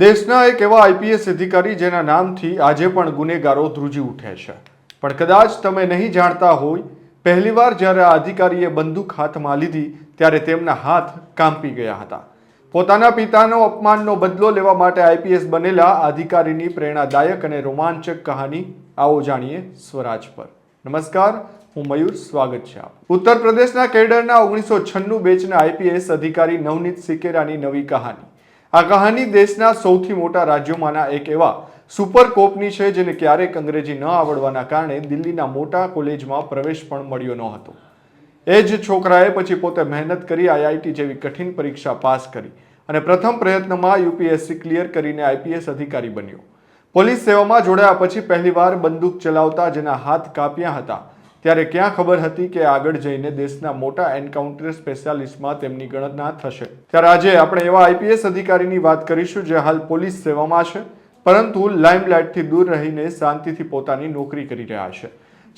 દેશના એક એવા આઈપીએસ અધિકારી જેના નામથી આજે પણ ગુનેગારો ધ્રુજી ઉઠે છે. પણ કદાચ તમે નહીં જાણતા હોય, પહેલીવાર જ્યારે આ અધિકારીએ બંદૂક હાથમાં લીધી, ત્યારે તેમના હાથ કાંપી ગયા હતા. પોતાના પિતાનો અપમાનનો બદલો લેવા માટે આઈપીએસ બનેલા અધિકારીની પ્રેરણાદાયક અને રોમાંચક કહાની આવો જાણીએ સ્વરાજ પર. નમસ્કાર, હું મયુર, સ્વાગત છે આપ ઉત્તર પ્રદેશના કેડરના ઓગણીસો છન્નું બેચના આઈપીએસ અધિકારી નવનીત સિકેરાની નવી કહાની. આ કહાની દેશના સૌથી મોટા રાજ્યોમાંના એક એવા સુપર કોપની છે, જેને ક્યારેક અંગ્રેજી ન આવડવાના કારણે દિલ્હીના મોટા કોલેજમાં પ્રવેશ પણ મળ્યો ન હતો. એ જ છોકરાએ પછી પોતે મહેનત કરી આઈઆઈટી જેવી કઠિન પરીક્ષા પાસ કરી અને પ્રથમ પ્રયત્નમાં યુપીએસસી ક્લિયર કરીને આઈપીએસ અધિકારી બન્યો. પોલીસ સેવામાં જોડાયા પછી પહેલીવાર બંદૂક ચલાવતા જેના હાથ કાપ્યા હતા. ત્યારે ક્યાં ખબર હતી કે આગળ જઈને દેશના મોટા એન્કાઉન્ટર સ્પેશિયાલિસ્ટમાં તેમની ગણના થશે? ત્યારે આજે આપણે એવા આઈપીએસ અધિકારીની વાત કરીશું જે હાલ પોલીસ સેવામાં છે, પરંતુ લાઇમલાઇટથી દૂર રહીને શાંતિથી પોતાની નોકરી કરી રહ્યા છે.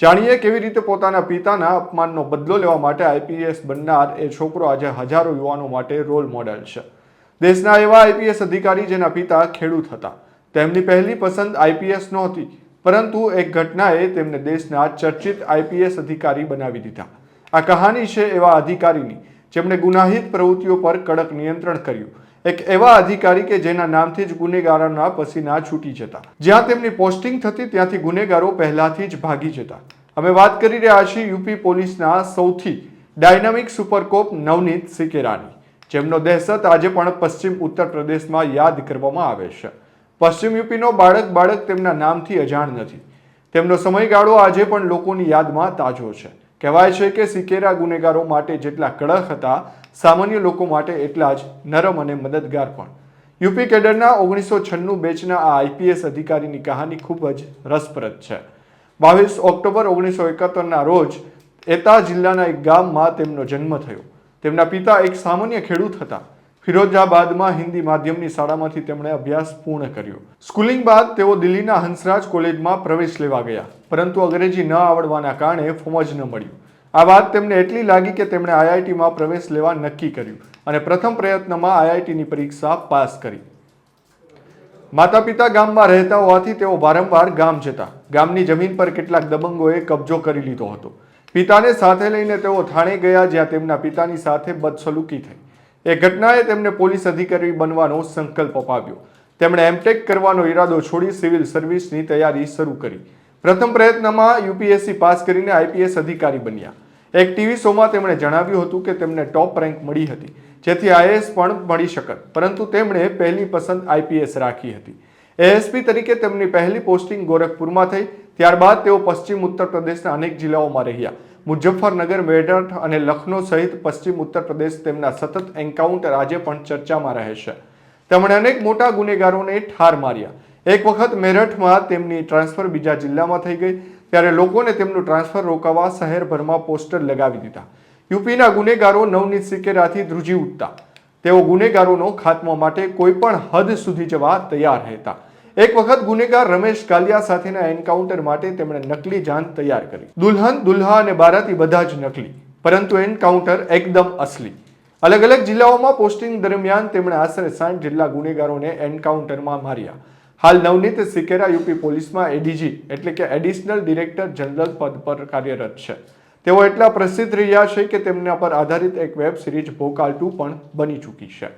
જાણીએ કેવી રીતે પોતાના પિતાના અપમાનનો બદલો લેવા માટે આઈપીએસ બનનાર એ છોકરો આજે હજારો યુવાનો માટે રોલ મોડેલ છે. દેશના એવા આઈપીએસ અધિકારી જેના પિતા ખેડૂત હતા. તેમની પહેલી પસંદ આઈપીએસ નહોતી. પરંતુ એક ઘટનાએ તેમને દેશના ચર્ચિત આઈપીએસ અધિકારી બનાવી દીધા. આ કહાની છે એવા અધિકારીની, જેમણે ગુનાહિત પ્રવૃત્તિઓ પર કડક નિયંત્રણ કર્યું. એક એવા અધિકારી કે જેના નામથી જ ગુનેગારોના પસીના છૂટી જતા. જ્યાં તેમની પોસ્ટિંગ થતી, ત્યાંથી ગુનેગારો પહેલાથી જ ભાગી જતા. અમે વાત કરી રહ્યા છીએ યુપી પોલીસના સૌથી ડાયનામિક સુપરકોપ નવનીત સિકેરાની, જેમનો દહેશત આજે પણ પશ્ચિમ ઉત્તર પ્રદેશમાં યાદ કરવામાં આવે છે. પશ્ચિમ યુપીનો બાળક બાળક તેમના નામથી અજાણ નથી. તેમનો સમયગાળો આજે પણ લોકોની યાદમાં તાજો છે. કહેવાય છે કે સિકેરા ગુનેગારો માટે જેટલા કડક હતા, સામાન્ય લોકો માટે એટલા જ નરમ અને મદદગાર પણ. યુપી કેડરના ઓગણીસો છન્નું બેચના આ આઈપીએસ અધિકારીની કહાની ખૂબ જ રસપ્રદ છે. બાવીસ ઓક્ટોબર ઓગણીસો એકાત્તરના રોજ એતા જિલ્લાના એક ગામમાં તેમનો જન્મ થયો. તેમના પિતા એક સામાન્ય ખેડૂત હતા. ફિરોજાબાદમાં હિન્દી માધ્યમની શાળામાંથી તેમણે અભ્યાસ પૂર્ણ કર્યો. સ્કૂલિંગ બાદ તેઓ દિલ્હીના હંસરાજ કોલેજમાં પ્રવેશ લેવા ગયા. પરંતુ અંગ્રેજી ન આવડવાના કારણે ફોર્મ જ ન મળ્યું. આ વાત તેમને એટલી લાગી કે તેમણે આઈઆઈટીમાં પ્રવેશ લેવા નક્કી કર્યું અને પ્રથમ પ્રયત્નમાં આઈઆઈટીની પરીક્ષા પાસ કરી. માતા પિતા ગામમાં રહેતા હોવાથી તેઓ વારંવાર ગામ જતા. ગામની જમીન પર કેટલાક દબંગોએ કબજો કરી લીધો હતો. પિતાને સાથે લઈને તેઓ થાણે ગયા જ્યાં તેમના પિતાની સાથે બદસલુકી થઈ. એ ઘટનાએ તેમને પોલીસ અધિકારી બનવાનો સંકલ્પ અપાવ્યો. તેમણે એમટેક કરવાનો ઈરાદો છોડી સિવિલ સર્વિસની તૈયારી શરૂ કરી. પ્રથમ પ્રયત્નમાં યુપીએસસી પાસ કરીને આઈપીએસ અધિકારી બન્યા. એક ટીવી શોમાં તેમણે જણાવ્યું હતું કે તેમને ટોપ રેન્ક મળી હતી, જેથી આઈએએસ પણ મળી શકત, પરંતુ તેમણે પહેલી પસંદ આઈપીએસ રાખી હતી. એએસપી તરીકે તેમની પહેલી પોસ્ટિંગ ગોરખપુરમાં થઈ, ત્યારબાદ તેઓ પશ્ચિમ ઉત્તર પ્રદેશના અનેક જિલ્લાઓમાં રહ્યા. મુઝફ્ફરનગર, મેરઠ અને લખનૌ સહિત પશ્ચિમ ઉત્તર પ્રદેશ તેમના સતત એન્કાઉન્ટર આજે પણ ચર્ચામાં રહે છે. તેમણે અનેક મોટા ગુનેગારોને ઠાર માર્યા. એક વખત મેરઠમાં તેમની ટ્રાન્સફર બીજા જિલ્લામાં થઈ ગઈ, ત્યારે લોકોને તેમનું ટ્રાન્સફર રોકાવા શહેરભરમાં પોસ્ટર લગાવી દીધા. યુપીના ગુનેગારો નવનીત સિકેરાથી ધ્રુજી ઉઠતા. તેઓ ગુનેગારોનો ખાત્મા માટે કોઈ પણ હદ સુધી જવા તૈયાર રહેતા. એક વખત ગુનેગાર રમેશ કાલિયા સાથેના એન્કાઉન્ટર માટે તેમણે નકલી જાન તૈયાર કરી. દુલ્હન, દુલ્હા અને બારાતી બધા જ નકલી, પરંતુ એન્કાઉન્ટર એકદમ અસલી. અલગ અલગ જિલ્લાઓમાં પોસ્ટિંગ દરમિયાન તેમણે આશરે સાઠ જેટલા ગુનેગારોને એન્કાઉન્ટરમાં માર્યા. હાલ નવનીત સિકેરા યુપી પોલીસમાં એડીજી, એટલે કે એડિશનલ ડિરેક્ટર જનરલ પદ પર કાર્યરત છે. તેઓ એટલા પ્રસિદ્ધ રહ્યા છે કે તેમના પર આધારિત એક વેબ સિરીઝ ભોકાલ ટુ પણ બની ચૂકી છે.